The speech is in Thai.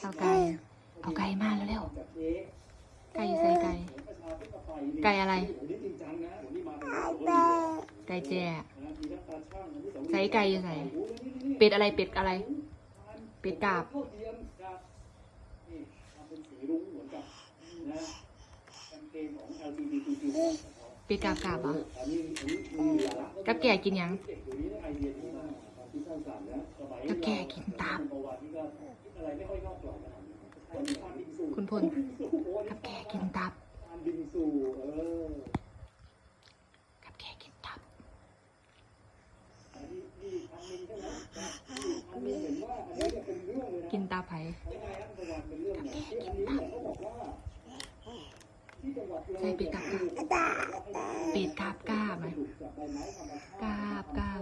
เอาไก่ เอาไก่มาแล้วเร็วไก่ใส่ไก่ ไก่อะไร ไก่แจ้ใส่ไก่อยู่ใส่เป็ดอะไรเป็ดอะไร เป็ดกาบเป็ดกาบกาบเหรกับแก่กินยัง แก่กินตับ คุณพลกับแก่กินตับ กับแก่กินตับ กินตาไผ่กับแก่กินตับใช่ป็ดกาบกาป็ดกาบกาไหมกาบกาบ